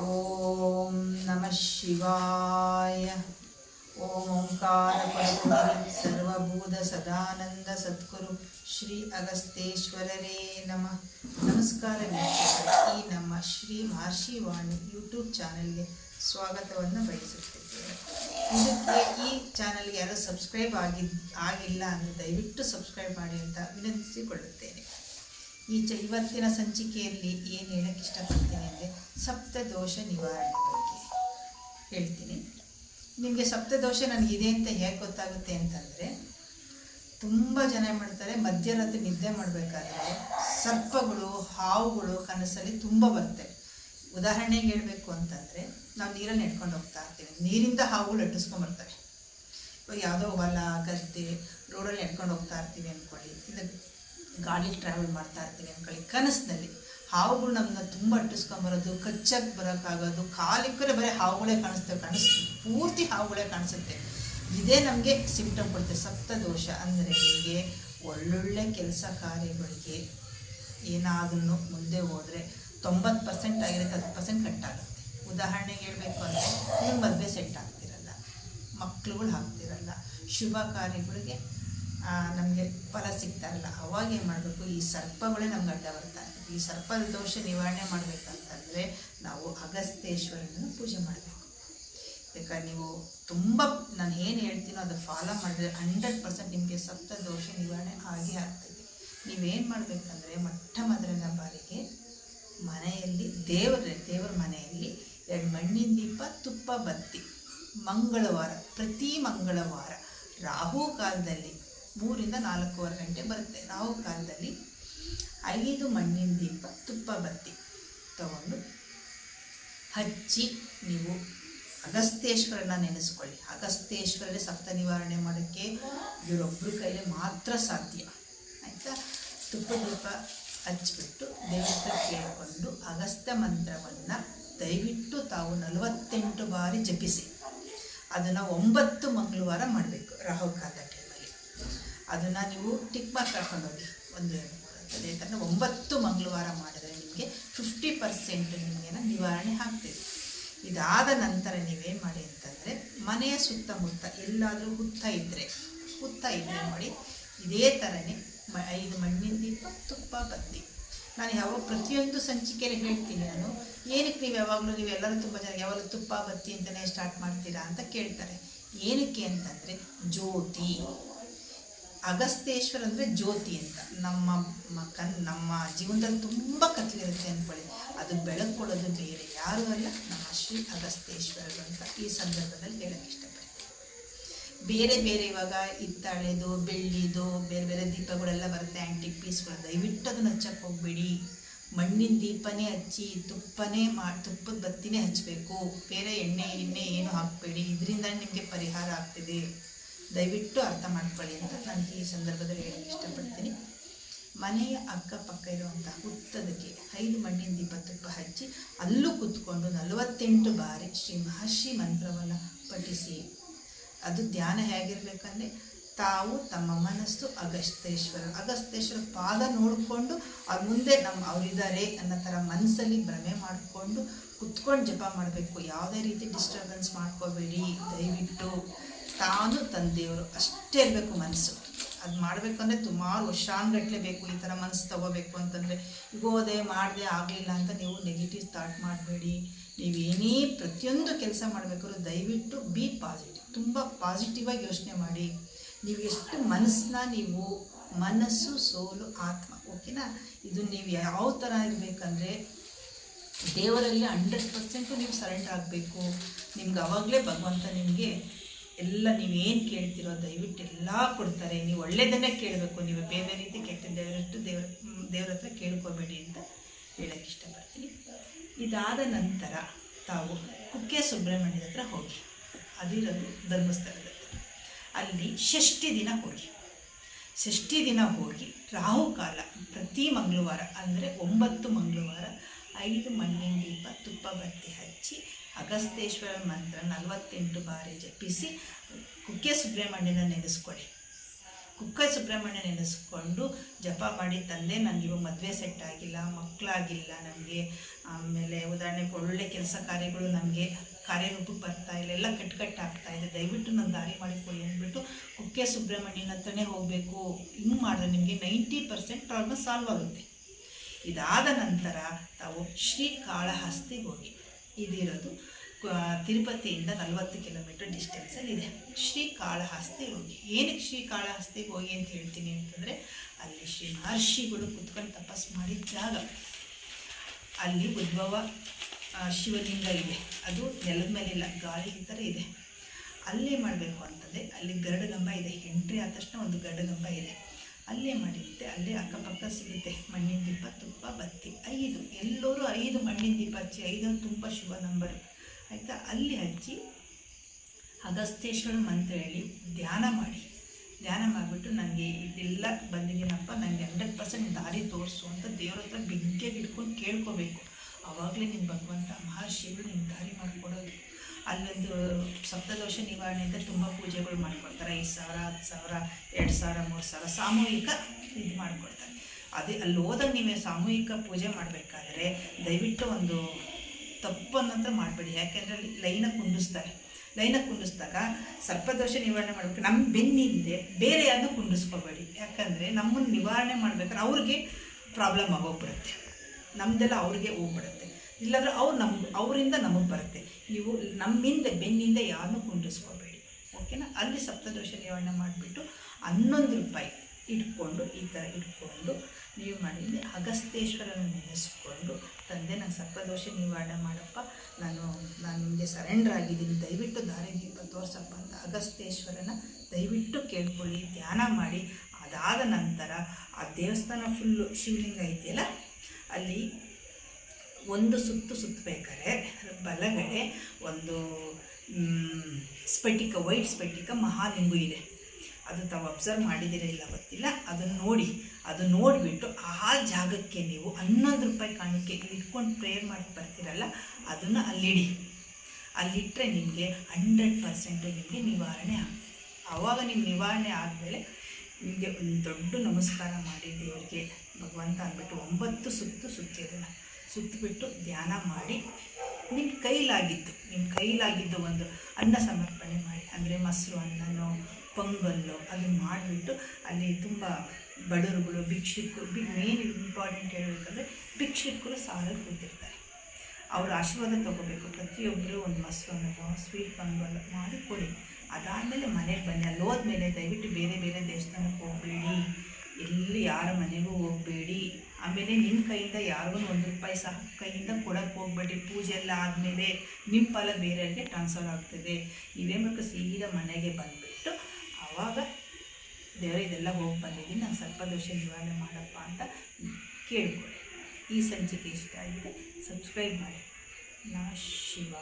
ಓಂ ನಮಃ ಶಿವಾಯ ಓಂ ಓಂಕಾರ ಪರಮಗುರು ಸರ್ವಭೂತ ಸದಾನಂದ ಸದ್ಗುರು ಶ್ರೀ ಅಗಸ್ತೇಶ್ವರರೇ ನಮಃ ನಮಸ್ಕಾರ ಈ ನಮ್ಮ ಶ್ರೀ ಮಹರ್ಷಿ ವಾಣಿ ಯೂಟ್ಯೂಬ್ ಚಾನಲ್ಗೆ ಸ್ವಾಗತವನ್ನು ಬಯಸುತ್ತಿದ್ದೇನೆ ಇದಕ್ಕೆ ಈ ಚಾನಲ್ಗೆ ಯಾರು ಸಬ್ಸ್ಕ್ರೈಬ್ ಆಗಿ ಆಗಿಲ್ಲ ಅಂದರೆ ದಯವಿಟ್ಟು ಸಬ್ಸ್ಕ್ರೈಬ್ ಮಾಡಿ ಅಂತ ವಿನಂತಿಸಿಕೊಳ್ಳುತ್ತೇನೆ. ಈ ಚ ಇವತ್ತಿನ ಸಂಚಿಕೆಯಲ್ಲಿ ಏನು ಹೇಳಕ್ಕೆ ಇಷ್ಟಪಡ್ತೀನಿ ಅಂದರೆ ಸಪ್ತದೋಷ ನಿವಾರಣೆ ಬಗ್ಗೆ ಹೇಳ್ತೀನಿ. ನಿಮಗೆ ಸಪ್ತದೋಷ ನನಗಿದೆ ಅಂತ ಹೇಗೆ ಗೊತ್ತಾಗುತ್ತೆ ಅಂತಂದರೆ, ತುಂಬ ಜನ ಏನು ಮಾಡ್ತಾರೆ, ಮಧ್ಯರಾತ್ರಿ ನಿದ್ದೆ ಮಾಡಬೇಕಾದ್ರೆ ಸರ್ಪಗಳು, ಹಾವುಗಳು ಕನಸಲ್ಲಿ ತುಂಬ ಬರುತ್ತೆ. ಉದಾಹರಣೆಗೆ ಹೇಳಬೇಕು ಅಂತಂದರೆ, ನಾವು ನೀರಲ್ಲಿ ನೆಡ್ಕೊಂಡು ಹೋಗ್ತಾ ಇರ್ತೀವಿ. ನೀರಿಂದ ಹಾವುಗಳು ಅಟ್ಟಿಸ್ಕೊಂಡು ಬರ್ತವೆ ಇವಾಗ ಯಾವುದೋ ಹೊಲ, ಗದ್ದೆ, ರೋಡಲ್ಲಿ ನೆಡ್ಕೊಂಡು ಹೋಗ್ತಾ ಇರ್ತೀವಿ ಅಂದ್ಕೊಳ್ಳಿ ಇಲ್ಲ ಗಾಡಿ ಟ್ರಾವೆಲ್ ಮಾಡ್ತಾ ಇರ್ತೀವಿ ಅಂದ್ಕೊಳ್ಳಿ. ಕನಸಿನಲ್ಲಿ. ಹಾವುಗಳು ನಮ್ಮನ್ನ ತುಂಬ ಅಟ್ಟಿಸ್ಕೊಂಬರೋದು ಕಚ್ಚಕ್ಕೆ ಬರೋಕ್ಕಾಗೋದು ಕಾಲಿಕ್ಕರೆ ಬರೀ ಹಾವುಗಳೇ ಕಾಣಿಸ್ತವೆ ಕಾಣಿಸ್ ಪೂರ್ತಿ ಹಾವುಗಳೇ ಕಾಣಿಸುತ್ತೆ. ಇದೇ ನಮಗೆ ಸಿಂಪ್ಟಮ್ ಕೊಡುತ್ತೆ. ಸಪ್ತದೋಷ ಅಂದರೆ ನಿಮಗೆ ಒಳ್ಳೊಳ್ಳೆ ಕೆಲಸ ಕಾರ್ಯಗಳಿಗೆ ಏನಾದ್ರೂ ಮುಂದೆ ಹೋದರೆ ತೊಂಬತ್ತು ಪರ್ಸೆಂಟ್ ಆಗಿರುತ್ತೆ, ಹತ್ತು ಪರ್ಸೆಂಟ್ ಕಟ್ಟಾಗುತ್ತೆ. ಉದಾಹರಣೆಗೆ ಹೇಳಬೇಕು ಅಂದರೆ ನಿಮ್ಮ ಮದುವೆ ಸೆಟ್ ಆಗ್ತಿರಲ್ಲ. ಮಕ್ಳುಗಳು ಆಗ್ತಿರಲ್ಲ ಶುಭ ಕಾರ್ಯಗಳಿಗೆ ನಮಗೆ ಫಲ ಸಿಗ್ತಾ ಇಲ್ಲ ಅವಾಗ ಏನು ಮಾಡಬೇಕು? ಈ ಸರ್ಪಗಳೇ ನಮ್ಗೆ ಅಡ್ಡ ಬರ್ತಾ ಈ ಸರ್ಪದ ದೋಷ ನಿವಾರಣೆ ಮಾಡಬೇಕಂತಂದರೆ ನಾವು ಅಗಸ್ತೇಶ್ವರನನ್ನು ಪೂಜೆ ಮಾಡಬೇಕು. ಬೇಕಾದ್ರೆ ನೀವು ತುಂಬ, ನಾನು ಏನು ಹೇಳ್ತೀನೋ ಅದು ಫಾಲೋ ಮಾಡಿದ್ರೆ ಹಂಡ್ರೆಡ್ ಪರ್ಸೆಂಟ್ ನಿಮಗೆ ಸಪ್ತ ದೋಷ ನಿವಾರಣೆ ಆಗೇ ಆಗ್ತದೆ ನೀವೇನು ಮಾಡಬೇಕಂದ್ರೆ ಮೊಟ್ಟ ಮೊದಲನ ಬಾರಿಗೆ ಮನೆಯಲ್ಲಿ, ದೇವರ ದೇವರ ಮನೆಯಲ್ಲಿ ಎರಡು ಮಣ್ಣಿನ ದೀಪ, ತುಪ್ಪ, ಬತ್ತಿ. ಮಂಗಳವಾರ, ಪ್ರತಿ ಮಂಗಳವಾರ. ರಾಹು ಕಾಲದಲ್ಲಿ ಮೂರಿಂದ ನಾಲ್ಕೂವರೆ ಗಂಟೆ ಬರುತ್ತೆ. ನಾವು ಕಾಲದಲ್ಲಿ ಐದು ಮಣ್ಣಿನ ದೀಪ, ತುಪ್ಪ ಬತ್ತಿ ತಗೊಂಡು ಹಚ್ಚಿ ನೀವು ಅಗಸ್ತ್ಯೇಶ್ವರನ ನೆನೆಸ್ಕೊಳ್ಳಿ. ಅಗಸ್ತ್ಯೇಶ್ವರಲ್ಲಿ ಸಪ್ತ ನಿವಾರಣೆ ಮಾಡೋಕ್ಕೆ ಇವರೊಬ್ಬರ ಕೈಯಲ್ಲಿ ಮಾತ್ರ ಸಾಧ್ಯ. ಆಯಿತಾ? ತುಪ್ಪ ದೀಪ ಹಚ್ಚಿಬಿಟ್ಟು ದೇವಸ್ಥಾನಕ್ಕೆ ಹತ್ರ ಕೇಳಿಕೊಂಡು ಅಗಸ್ತ್ಯ ಮಂತ್ರವನ್ನು ದಯವಿಟ್ಟು ತಾವು ನಲವತ್ತೆಂಟು ಬಾರಿ ಜಪಿಸಿ. ಅದನ್ನು ಒಂಬತ್ತು ಮಂಗಳವಾರ ಮಾಡಬೇಕು. ಟೈಮಲ್ಲಿ ಅದನ್ನು ನೀವು ಟಿಕ್ ಮಾರ್ಕ್ ಕರ್ಕೊಂಡೋಗಿ ಒಂದು ಎರಡು ಅದೇ ಥರ ಒಂಬತ್ತು ಮಂಗಳವಾರ ಮಾಡಿದ್ರೆ ನಿಮಗೆ ಫಿಫ್ಟಿ ಪರ್ಸೆಂಟ್ ನಿಮಗೇನ ನಿವಾರಣೆ ಆಗ್ತದೆ. ಇದಾದ ನಂತರ ನೀವೇನು ಮಾಡಿ ಅಂತಂದರೆ ಮನೆಯ ಸುತ್ತಮುತ್ತ ಎಲ್ಲಾದರೂ ಹುತ್ತ ಇದ್ದರೆ ಹುತ್ತ ಇದ್ದರೆ ಮಾಡಿ ಇದೇ ಥರನೇ ಮ ಐದು ಮಣ್ಣಿನ ದೀಪ ತುಪ್ಪ ಬತ್ತಿ. ನಾನು ಯಾವಾಗ ಪ್ರತಿಯೊಂದು ಸಂಚಿಕೆಯಲ್ಲಿ ಹೇಳ್ತೀನಿ ನಾನು, ಏನಕ್ಕೆ ನೀವು ಯಾವಾಗಲೂ ನೀವು ಎಲ್ಲರೂ ತುಂಬ ಜನ ಯಾವಾಗಲೂ ತುಪ್ಪ ಬತ್ತಿ ಅಂತಲೇ ಸ್ಟಾರ್ಟ್ ಮಾಡ್ತೀರಾ ಅಂತ ಕೇಳ್ತಾರೆ. ಏನಕ್ಕೆ ಅಂತಂದರೆ ಜ್ಯೋತಿ. ಅಗಸ್ತೇಶ್ವರ ಅಂದರೆ ಜ್ಯೋತಿ ಅಂತ. ನಮ್ಮ ಕನ್, ನಮ್ಮ ಜೀವನದಲ್ಲಿ ತುಂಬ ಕತ್ಲಿರುತ್ತೆ ಅಂದ್ಕೊಳ್ಳಿ ಅದು ಬೆಳಕು ಕೊಡೋದು ಬೇರೆ. ಯಾರೂ ಅಲ್ಲ, ನಮ್ಮ ಶ್ರೀ ಅಗಸ್ತೇಶ್ವರರು ಅಂತ ಈ ಸಂದರ್ಭದಲ್ಲಿ ಹೇಳಕ್ಕೆ ಇಷ್ಟಪಡ್ತೀನಿ. ಬೇರೆ ಬೇರೆ ಇವಾಗ ಹಿತ್ತಾಳೆದು, ಬೆಳ್ಳಿದು, ಬೇರೆ ಬೇರೆ ದೀಪಗಳೆಲ್ಲ ಬರುತ್ತೆ ಆ್ಯಂಟಿಕ್ ಪೀಸ್ಗಳು ದಯವಿಟ್ಟು ಅದನ್ನು ಹಚ್ಚಕ್ಕೆ ಹೋಗಬೇಡಿ. ಮಣ್ಣಿನ ದೀಪನೇ ಹಚ್ಚಿ, ತುಪ್ಪನೇ ಮಾ, ತುಪ್ಪದ ಬತ್ತಿನೇ ಹಚ್ಚಬೇಕು ಬೇರೆ ಎಣ್ಣೆ ಎಣ್ಣೆ ಏನು ಹಾಕಬೇಡಿ. ಇದರಿಂದ ನಿಮಗೆ ಪರಿಹಾರ ಆಗ್ತಿದೆ. ದಯವಿಟ್ಟು ಅರ್ಥ ಮಾಡ್ಕೊಳ್ಳಿ ಅಂತ ನಾನು ಈ ಸಂದರ್ಭದಲ್ಲಿ ಹೇಳಕ್ಕೆ ಇಷ್ಟಪಡ್ತೀನಿ. ಮನೆಯ ಅಕ್ಕಪಕ್ಕ ಇರುವಂಥ ಹುತ್ತದಕ್ಕೆ ಐದು ಮಣ್ಣಿನ ದೀಪ ತುಪ್ಪ ಹಚ್ಚಿ ಅಲ್ಲೂ ಕೂತ್ಕೊಂಡು ನಲವತ್ತೆಂಟು ಬಾರಿ ಶ್ರೀ ಮಹರ್ಷಿ ಮಂತ್ರವನ್ನು ಪಠಿಸಿ. ಅದು ಧ್ಯಾನ ಹೇಗಿರಬೇಕಂದ್ರೆ ತಾವು ತಮ್ಮ ಮನಸ್ಸು ಅಗಸ್ತೇಶ್ವರ ಅಗಸ್ತೇಶ್ವರ ಪಾದ ನೋಡಿಕೊಂಡು ಅವ್ರ ಮುಂದೆ ನಮ್ಮ ಅವರಿದ್ದಾರೆ ಅನ್ನೋ ಥರ ಮನಸ್ಸಲ್ಲಿ ಭ್ರಮೆ ಮಾಡಿಕೊಂಡು ಕುತ್ಕೊಂಡು ಜಪ ಮಾಡಬೇಕು. ಯಾವುದೇ ರೀತಿ ಡಿಸ್ಟರ್ಬೆನ್ಸ್ ಮಾಡ್ಕೋಬೇಡಿ. ದಯವಿಟ್ಟು. ತಾನು ತಂದೆಯವರು ಅಷ್ಟೇ ಇರಬೇಕು ಮನಸ್ಸು. ಅದು ಮಾಡಬೇಕು ಅಂದರೆ ಸುಮಾರು ವರ್ಷಾನ್ಗಟ್ಲೆ ಬೇಕು, ಈ ಥರ ಮನಸ್ಸು ತಗೋಬೇಕು ಅಂತಂದರೆ ಈಗ ಹೋದೆ ಮಾಡಿದೆ ಆಗಲಿಲ್ಲ ಅಂತ ನೀವು ನೆಗೆಟಿವ್ ಥಾಟ್ ಮಾಡಬೇಡಿ. ನೀವೇನೇ ಪ್ರತಿಯೊಂದು ಕೆಲಸ ಮಾಡಬೇಕಾದ್ರು ದಯವಿಟ್ಟು ಬಿ ಪಾಸಿಟಿವ್ ತುಂಬ ಪಾಸಿಟಿವ್ ಆಗಿ ಯೋಚನೆ ಮಾಡಿ. ನೀವು ಎಷ್ಟು ಮನಸ್ಸನ್ನ ನೀವು ಮನಸ್ಸು, ಸೋಲು, ಆತ್ಮ, ಓಕೆನಾ? ಇದು ನೀವು ಯಾವ ಥರ ಇರಬೇಕಂದ್ರೆ, ದೇವರಲ್ಲಿ ಹಂಡ್ರೆಡ್ ಪರ್ಸೆಂಟು ನೀವು ಸರೆಂಡರ್ ಆಗಬೇಕು. ನಿಮ್ಗೆ ಅವಾಗಲೇ ಭಗವಂತ ನಿಮಗೆ ಎಲ್ಲ ನೀವೇನು ಕೇಳ್ತಿರೋ ದಯವಿಟ್ಟು ಎಲ್ಲ ಕೊಡ್ತಾರೆ. ನೀವು ಒಳ್ಳೆಯದನ್ನೇ ಕೇಳಬೇಕು. ನೀವು ಬೇರೆ ರೀತಿ ಕೆಟ್ಟ ದೇವರಷ್ಟು ದೇವ್ರ ದೇವ್ರ ಹತ್ರ ಕೇಳ್ಕೊಬೇಡಿ ಅಂತ ಹೇಳಕ್ಕೆ ಇಷ್ಟಪಡ್ತೀನಿ. ಇದಾದ ನಂತರ ತಾವು ಕುಕ್ಕೆ ಸುಬ್ರಹ್ಮಣ್ಯದ ಹತ್ರ ಹೋಗಿ. ಅದಿರೋದು ಧರ್ಮಸ್ಥಳದ ಹತ್ರ. ಅಲ್ಲಿ ಷಷ್ಠಿ ದಿನ ಹೋಗಿ. ಷಷ್ಠಿ ದಿನ ಹೋಗಿ ರಾಹುಕಾಲ ಪ್ರತಿ ಮಂಗಳವಾರ ಅಂದರೆ ಒಂಬತ್ತು ಮಂಗಳವಾರ ಐದು ಮಣ್ಣಿನ ದೀಪ ತುಪ್ಪ ಬತ್ತಿ ಹಚ್ಚಿ ಅಗಸ್ತೇಶ್ವರ ಮಂತ್ರ ನಲವತ್ತೆಂಟು ಬಾರಿ ಜಪಿಸಿ ಕುಕ್ಕೆ ಸುಬ್ರಹ್ಮಣ್ಯನ ನೆನೆಸ್ಕೊಳ್ಳಿ. ಕುಕ್ಕೆ ಸುಬ್ರಹ್ಮಣ್ಯ ನೆನೆಸ್ಕೊಂಡು ಜಪ ಮಾಡಿ, ತಂದೆ ನನಗೆ ಇವಾಗ ಮದುವೆ ಸೆಟ್ ಆಗಿಲ್ಲ ಮಕ್ಕಳಾಗಿಲ್ಲ ನಮಗೆ. ಆಮೇಲೆ ಉದಾಹರಣೆಗೆ ಒಳ್ಳೆ ಕೆಲಸ ಕಾರ್ಯಗಳು ನಮಗೆ ಕಾರ್ಯರೂಪಕ್ಕೆ ಬರ್ತಾ ಇಲ್ಲ, ಎಲ್ಲ ಕಟ್ಕಟ್ಟು ಆಗ್ತಾ ಇದೆ. ದಯವಿಟ್ಟು ನಾನು ದಾರಿ ಮಾಡಿಕೊಳ್ಳಿ ಅಂದ್ಬಿಟ್ಟು ಕುಕ್ಕೆ ಸುಬ್ರಹ್ಮಣ್ಯನ ಹತ್ರನೇ ಹೋಗಬೇಕು. ಹಿಂಗೆ ಮಾಡಿದ್ರೆ ನಿಮಗೆ ನೈಂಟಿ ಪರ್ಸೆಂಟ್ ಪ್ರಾಬ್ಲಮ್ ಸಾಲ್ವ್ ಆಗುತ್ತೆ. ಇದಾದ ನಂತರ ತಾವು ಶ್ರೀಕಾಳಹಸ್ತಿಗೆ ಹೋಗಿ ಇದಿರೋದು. ತಿರುಪತಿಯಿಂದ ನಲವತ್ತು ಕಿಲೋಮೀಟರ್ ಡಿಸ್ಟೆನ್ಸಲ್ಲಿ ಇದೆ. ಶ್ರೀಕಾಳಹಸ್ತಿ ಹೋಗಿ. ಏನಕ್ಕೆ ಶ್ರೀಕಾಳಹಸ್ತಿಗೆ ಹೋಗಿ ಅಂತ ಹೇಳ್ತೀನಿ ಅಂತಂದರೆ, ಅಲ್ಲಿ ಶ್ರೀ ಮಹರ್ಷಿಗಳು ಕುತ್ಕೊಂಡು ತಪಸ್ ಮಾಡಿದ್ದಾಗ ಅಲ್ಲಿ ಉದ್ಭವ ಶಿವಲಿಂಗ ಇದೆ. ಅದು ನೆಲದ ಮೇಲೆ ಇಲ್ಲ ಗಾಳಿ ಥರ ಇದೆ. ಅಲ್ಲೇ ಮಾಡಬೇಕು ಅಂತಂದರೆ, ಅಲ್ಲಿ ಗರುಡಗಂಬ ಇದೆ. ಎಂಟ್ರಿ ಆದ ತಕ್ಷಣ ಒಂದು ಗರುಡಗಂಬ ಇದೆ. ಅಲ್ಲೇ ಮಾಡಿರುತ್ತೆ, ಅಲ್ಲೇ ಅಕ್ಕಪಕ್ಕ ಸಿಗುತ್ತೆ. ಮಣ್ಣಿನ ದೀಪ, ತುಪ್ಪ, ಬತ್ತಿ, ಐದು. ಎಲ್ಲರೂ ಐದು ಮಣ್ಣಿನ ದೀಪ ಹಚ್ಚಿ, ಐದು ತುಂಬ ಶುಭ ನಂಬರ್. ಆಯಿತಾ? ಅಲ್ಲಿ ಹಚ್ಚಿ ಅಗಸ್ತೇಶ್ವರ ಮಂತ್ರ ಹೇಳಿ ಧ್ಯಾನ ಮಾಡಿ. ಧ್ಯಾನ ಮಾಡಿಬಿಟ್ಟು ನನಗೆ ಇದೆಲ್ಲ ಬಂದಿದ್ದೀನಪ್ಪ ನನಗೆ ಹಂಡ್ರೆಡ್ ಪರ್ಸೆಂಟ್ ದಾರಿ ತೋರಿಸು ಅಂತ ದೇವ್ರ ಹತ್ರ ಬೆಂಕಿಯಾಗಿ ಇಟ್ಕೊಂಡು ಕೇಳ್ಕೋಬೇಕು. ಆವಾಗಲೇ ನಿಮ್ಮ ಭಗವಂತ ಮಹರ್ಷಿಗಳು ನಿಮ್ಮ ದಾರಿ ಮಾಡಿಕೊಡೋದು. ಅಲ್ಲೊಂದು ಸಪ್ತದೋಷ ನಿವಾರಣೆ ಅಂತ ತುಂಬ ಪೂಜೆಗಳು ಮಾಡ್ಕೊಡ್ತಾರೆ ಐದು ಸಾವಿರ, ಹತ್ತು ಸಾವಿರ, ಎರಡು ಸಾವಿರ, ಮೂರು ಸಾವಿರ ಸಾಮೂಹಿಕ ಇದು ಮಾಡಿಕೊಡ್ತಾರೆ ಅದೇ ಅಲ್ಲಿ ಹೋದಾಗ ನೀವೇ ಸಾಮೂಹಿಕ ಪೂಜೆ ಮಾಡಬೇಕಾದ್ರೆ ದಯವಿಟ್ಟು ಒಂದು ತಪ್ಪನ್ನಂತೂ ಮಾಡಬೇಡಿ. ಯಾಕೆಂದರೆ ಅಲ್ಲಿ ಲೈನ ಕುಂಡಿಸ್ತಾರೆ. ಲೈನ ಕುಂಡಿಸಿದಾಗ ಸರ್ಪದೋಷ ನಿವಾರಣೆ ಮಾಡಬೇಕು. ನಮ್ಮ ಬೆನ್ನಿಂದೆ ಬೇರೆ ಯಾರನ್ನೂ ಕುಂಡಿಸ್ಕೋಬೇಡಿ. ಯಾಕಂದರೆ ನಮ್ಮನ್ನು ನಿವಾರಣೆ ಮಾಡ್ಬೇಕಾದ್ರೆ ಅವ್ರಿಗೆ ಪ್ರಾಬ್ಲಮ್ ಆಗೋಗ್ಬಿಡುತ್ತೆ. ನಮ್ಮದೆಲ್ಲ ಅವ್ರಿಗೆ ಹೋಗ್ಬಿಡುತ್ತೆ. ಇಲ್ಲಾಂದ್ರೆ ಅವ್ರು ನಮ್ಮ ಅವರಿಂದ ನಮಗೆ ಬರುತ್ತೆ. ನೀವು ನಮ್ಮಿಂದ, ಬೆನ್ನಿಂದ ಯಾರನ್ನೂ ಕುಂಡಿಸ್ಕೋಬೇಡಿ ಓಕೆನಾ? ಅಲ್ಲಿ ಸಪ್ತದೋಷ ನಿವಾರಣೆ ಮಾಡಿಬಿಟ್ಟು ಹನ್ನೊಂದು ರೂಪಾಯಿ ಇಟ್ಕೊಂಡು, ಈ ಥರ ಇಟ್ಕೊಂಡು ನೀವು ಮಾಡಿದ್ದೆ ಅಗಸ್ತೇಶ್ವರನ ನೆನೆಸ್ಕೊಂಡು, ತಂದೆ ನಾನು ಸರ್ಪದೋಷ ನಿವಾರಣೆ ಮಾಡಪ್ಪ. ನಾನು ನಾನು ನಿಮಗೆ ಸರೆಂಡರ್ ಆಗಿದ್ದೀನಿ. ದಯವಿಟ್ಟು ದಾರಿ ದೀಪ ತೋರ್ಸಪ್ಪ ಅಂತ ಅಗಸ್ತೇಶ್ವರನ ದಯವಿಟ್ಟು ಕೇಳ್ಕೊಳ್ಳಿ, ಧ್ಯಾನ ಮಾಡಿ. ಅದಾದ ನಂತರ ಆ ದೇವಸ್ಥಾನ ಫುಲ್ಲು ಶಿವಲಿಂಗ ಇದೆಯಲ್ಲ ಅಲ್ಲಿ ಒಂದು ಸುತ್ತು ಸುತ್ತಬೇಕಾದ್ರೆ ಬಲಗಡೆ ಒಂದು ಸ್ಫಟಿಕ, ವೈಟ್ ಸ್ಫಟಿಕ ಮಹಾಲಿಂಗು ಇದೆ. ಅದು ತಾವು ಅಬ್ಸರ್ವ್ ಮಾಡಿದ್ದೀರ ಇಲ್ಲ ಗೊತ್ತಿಲ್ಲ. ಅದನ್ನು ನೋಡಿ, ಅದು ನೋಡಿಬಿಟ್ಟು ಆ ಜಾಗಕ್ಕೆ ನೀವು ಹನ್ನೊಂದು ರೂಪಾಯಿ ಕಾಣಿಕೆ ಇಟ್ಕೊಂಡು ಪ್ರೇಯರ್ ಮಾಡಿ ಬರ್ತೀರಲ್ಲ, ಅದನ್ನು ಅಲ್ಲಿಡಿ. ಅಲ್ಲಿಟ್ಟರೆ ನಿಮಗೆ ಹಂಡ್ರೆಡ್ ಪರ್ಸೆಂಟ್ ನಿಮಗೆ ನಿವಾರಣೆ ಆಗುತ್ತೆ ಆವಾಗ ನಿಮ್ಗೆ ನಿವಾರಣೆ ಆದಮೇಲೆ ನಿಮಗೆ ಒಂದು ದೊಡ್ಡ ನಮಸ್ಕಾರ ಮಾಡಿ ದೇವರಿಗೆ. ಭಗವಂತ ಅಂದ್ಬಿಟ್ಟು ಒಂಬತ್ತು ಸುತ್ತು ಸುತ್ತಿರೋಣ ಸುತ್ತಿಬಿಟ್ಟು ಧ್ಯಾನ ಮಾಡಿ ನಿಮ್ಮ ಕೈಲಾಗಿದ್ದು ನಿಮ್ಮ ಕೈಲಾಗಿದ್ದು ಒಂದು ಅನ್ನ ಸಮರ್ಪಣೆ ಮಾಡಿ. ಅಂದರೆ ಮೊಸರು ಅನ್ನನೋ, ಪೊಂಗಲ್ಲು ಅದನ್ನು ಮಾಡಿಬಿಟ್ಟು ಅಲ್ಲಿ ತುಂಬ ಬಡವರುಗಳು, ಭಿಕ್ಷುಕರು, ಬಿ ಮೇನ್ ಇಂಪಾರ್ಟೆಂಟ್ ಹೇಳಬೇಕಂದ್ರೆ ಭಿಕ್ಷುಕರು ಸಾಲಲ್ಲಿ ಕೂತಿರ್ತಾರೆ. ಅವರು ಆಶೀರ್ವಾದ ತಗೋಬೇಕು. ಪ್ರತಿಯೊಬ್ಬರು ಒಂದು ಮೊಸರು ಅನ್ನೋ ಸ್ವೀಟ್ ಪೊಂಗಲ್ ಮಾಡಿ ಕೊಡಿ. ಅದಾದಮೇಲೆ ಮನೆಗೆ ಬನ್ನಿ. ಅಲ್ಲಿ ಹೋದ್ಮೇಲೆ ದಯವಿಟ್ಟು ಬೇರೆ ಬೇರೆ ದೇವಸ್ಥಾನಕ್ಕೆ ಹೋಗಬೇಡಿ. ಎಲ್ಲಿ ಯಾರ ಮನೆಗೂ ಹೋಗಬೇಡಿ. ಆಮೇಲೆ ನಿಮ್ಮ ಕೈಯಿಂದ ಯಾರಿಗೂ ಒಂದು ರೂಪಾಯಿ ಸಹ ಕೈಯಿಂದ ಕೊಡೋಕ್ಕೆ ಹೋಗ್ಬೇಡಿ. ಪೂಜೆ ಎಲ್ಲ ಆದಮೇಲೆ ನಿಮ್ಮ ಫಲ ಬೇರೆಯವ್ರಿಗೆ ಟ್ರಾನ್ಸ್ಫರ್ ಆಗ್ತದೆ. ಇದೇ ಮೂಲಕ ಸೀದಾ ಮನೆಗೆ ಬಂದುಬಿಟ್ಟು ಆವಾಗ ದೇವರು ಇದೆಲ್ಲ ಹೋಗಿ ಬಂದಿದ್ದೀನಿ. ನಾನು ಸ್ವಲ್ಪ ದೋಷ ನಿವಾರಣೆ ಮಾಡಪ್ಪ ಅಂತ ಕೇಳ್ಕೊಳ್ಳಿ ಈ ಸಂಚಿಕೆ ಇಷ್ಟ ಆಗಿದೆ. ಸಬ್ಸ್ಕ್ರೈಬ್ ಮಾಡಿ. ನಾ ಶಿವ